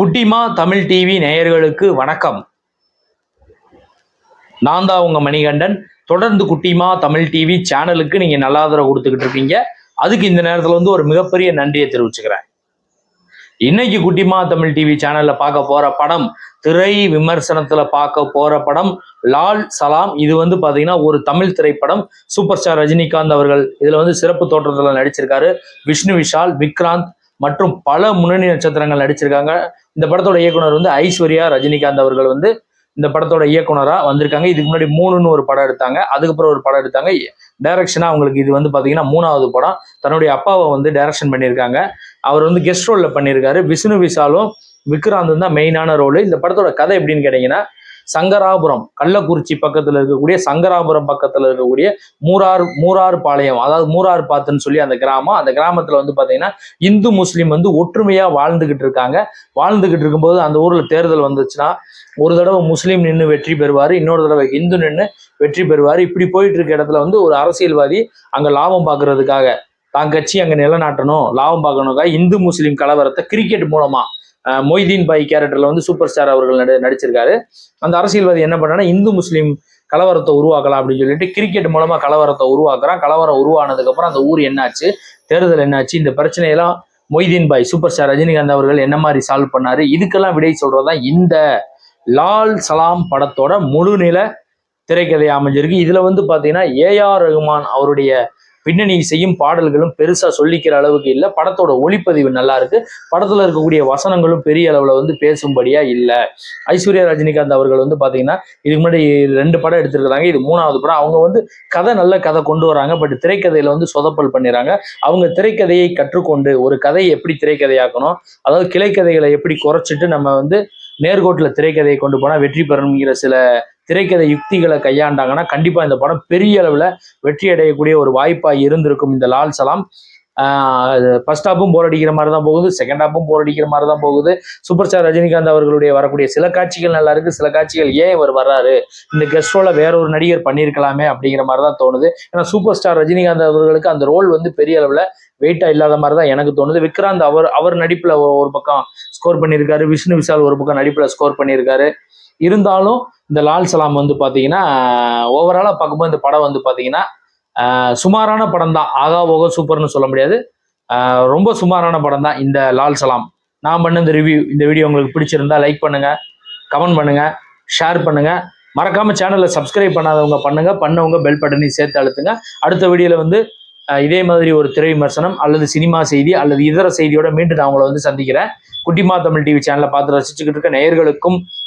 குட்டிமா தமிழ் டிவி நேயர்களுக்கு வணக்கம். நான் தான் உங்க மணிகண்டன். தொடர்ந்து குட்டிமா தமிழ் டிவி சேனலுக்கு நீங்க நல்ல ஆதரவு கொடுத்துக்கிட்டு இருக்கீங்க. அதுக்கு இந்த நேரத்துல வந்து ஒரு மிகப்பெரிய நன்றியை தெரிவிச்சுக்கிறேன். இன்னைக்கு குட்டிமா தமிழ் டிவி சேனல்ல பார்க்க போற படம் திரை விமர்சனத்துல பார்க்க போற படம் லால் சலாம். இது வந்து பாத்தீங்கன்னா ஒரு தமிழ் திரைப்படம். சூப்பர் ஸ்டார் ரஜினிகாந்த் அவர்கள் இதுல வந்து சிறப்பு தோற்றத்துல நடிச்சிருக்காரு. விஷ்ணு விஷால் விக்ராந்த் மற்றும் பல முன்னணி நட்சத்திரங்கள் நடிச்சிருக்காங்க. இந்த படத்தோட இயக்குனர் வந்து ஐஸ்வர்யா ரஜினிகாந்த் அவர்கள் வந்து இந்த படத்தோட இயக்குனராக வந்திருக்காங்க. இதுக்கு முன்னாடி மூணுன்னு ஒரு படம் எடுத்தாங்க. அதுக்கப்புறம் ஒரு படம் எடுத்தாங்க. டைரக்ஷனாக அவங்களுக்கு இது வந்து பார்த்தீங்கன்னா மூணாவது படம். தன்னுடைய அப்பாவை வந்து டைரக்ஷன் பண்ணியிருக்காங்க. அவர் வந்து கெஸ்ட் ரோலில் பண்ணியிருக்காரு. விஷ்ணு விஷாலும் விக்ராந்தும் தான் மெயினான ரோல் இந்த படத்தோட கதை எப்படின்னு கேட்டிங்கன்னா சங்கராபுரம் கள்ளக்குறிச்சி பக்கத்துல இருக்கக்கூடிய சங்கராபுரம் பக்கத்துல இருக்கக்கூடிய மூரார் மூரார் பாளையம் அதாவது மூரார் பாத்துன்னு சொல்லி அந்த கிராமம். அந்த கிராமத்துல வந்து பாத்தீங்கன்னா இந்து முஸ்லீம் வந்து ஒற்றுமையா வாழ்ந்துகிட்டு இருக்காங்க. வாழ்ந்துகிட்டு இருக்கும்போது அந்த ஊர்ல தேர்தல் வந்துச்சுன்னா ஒரு தடவை முஸ்லீம் நின்று வெற்றி பெறுவார் இன்னொரு தடவை இந்து நின்று வெற்றி பெறுவார். இப்படி போயிட்டு இருக்க இடத்துல வந்து ஒரு அரசியல்வாதி அங்க லாபம் பார்க்கறதுக்காக தான் கட்சி அங்க நிலநாட்டணும் லாபம் பார்க்கணுக்காக இந்து முஸ்லீம் கலவரத்தை கிரிக்கெட் மூலமா மொய்தீன் பாய் கேரக்டர்ல வந்து சூப்பர் ஸ்டார் அவர்கள் நடி நடிச்சிருக்காரு. அந்த அரசியல்வாதி என்ன பண்ணான்னா இந்து முஸ்லீம் கலவரத்தை உருவாக்கலாம் அப்படின்னு சொல்லிட்டு கிரிக்கெட் மூலமா கலவரத்தை உருவாக்குறான். கலவரம் உருவானதுக்கு அப்புறம் அந்த ஊர் என்னாச்சு? தேர்தல் என்னாச்சு? இந்த பிரச்சனையெல்லாம் மொய்தீன் பாய் சூப்பர் ஸ்டார் ரஜினிகாந்த் அவர்கள் என்ன மாதிரி சால்வ் பண்ணாரு? இதுக்கெல்லாம் விடை சொல்றதா இந்த லால் சலாம் படத்தோட முழுநில திரைக்கதை அமைஞ்சிருக்கு. இதுல வந்து பாத்தீங்கன்னா ஏஆர் ரகுமான் அவருடைய பின்னணி செய்யும் பாடல்களும் பெருசா சொல்லிக்கிற அளவுக்கு இல்லை. படத்தோட ஒளிப்பதிவு நல்லா இருக்கு. படத்துல இருக்கக்கூடிய வசனங்களும் பெரிய அளவுல வந்து பேசும்படியா இல்லை. ஐஸ்வர்யா ரஜினிகாந்த் அவர்கள் வந்து பாத்தீங்கன்னா இதுக்கு முன்னாடி ரெண்டு படம் எடுத்திருக்கிறாங்க. இது மூணாவது படம். அவங்க வந்து கதை நல்ல கதை கொண்டு வராங்க. பட் திரைக்கதையில வந்து சொதப்பல் பண்ணிடுறாங்க அவங்க திரைக்கதையை கற்றுக்கொண்டு ஒரு கதையை எப்படி திரைக்கதையாக்கணும் அதாவது கிளைக்கதைகளை எப்படி குறைச்சிட்டு நம்ம வந்து நேர்கோட்டில் திரைக்கதையை கொண்டு போனால் வெற்றி பெறணுங்கிற சில திரைக்கதை யுக்திகளை கையாண்டாங்கன்னா கண்டிப்பாக இந்த படம் பெரிய அளவில் வெற்றி அடையக்கூடிய ஒரு வாய்ப்பாக இருந்திருக்கும் இந்த லால் சலாம். ஃபர்ஸ்ட் ஹாப்பும் போர் அடிக்கிற மாதிரி தான் போகுது செகண்ட் ஹாப்பும் போர் அடிக்கிற மாதிரி தான் போகுது. சூப்பர் ஸ்டார் ரஜினிகாந்த் அவர்களுடைய வரக்கூடிய சில காட்சிகள் நல்லா இருக்கு சில காட்சிகள் ஏன் இவர் வர்றாரு இந்த கெஸ்ட் ரோலை வேற ஒரு நடிகர் பண்ணியிருக்கலாமே அப்படிங்கிற மாதிரி தான் தோணுது. ஏன்னா சூப்பர் ஸ்டார் ரஜினிகாந்த் அவர்களுக்கு அந்த ரோல் வந்து பெரிய அளவில் வெயிட்டா இல்லாத மாதிரி தான் எனக்கு தோணுது. விக்ராந்த் அவர் அவர் நடிப்புல ஒரு பக்கம் ஸ்கோர் பண்ணியிருக்காரு விஷ்ணு விஷால் ஒரு பக்கம் நடிப்புல ஸ்கோர் பண்ணியிருக்காரு. இருந்தாலும் இந்த லால் சலாம் வந்து பார்த்தீங்கன்னா ஓவராலாக பார்க்கும்போது இந்த படம் வந்து பார்த்தீங்கன்னா சுமாரான படம் தான் ஆகா ஓகோ சூப்பர்னு சொல்ல முடியாது. ரொம்ப சுமாரான படம் தான் இந்த லால் சலாம். நான் பண்ண இந்த ரிவ்யூ இந்த வீடியோ உங்களுக்கு பிடிச்சிருந்தா லைக் பண்ணுங்கள் கமெண்ட் பண்ணுங்கள் ஷேர் பண்ணுங்கள் மறக்காம சேனலை சப்ஸ்கிரைப் பண்ணாதவங்க பண்ணுங்கள் பண்ணவங்க பெல் பட்டனையும் சேர்த்து அழுத்துங்க. அடுத்த வீடியோவில் வந்து இதே மாதிரி ஒரு திரை விமர்சனம் அல்லது சினிமா செய்தி அல்லது இதர செய்தியோட மீண்டும் நான் உங்களை வந்து சந்திக்கிறேன். குட்டிமா தமிழ் டிவி சேனலை பார்த்து ரசிச்சுக்கிட்டு இருக்க நேயர்களுக்கும்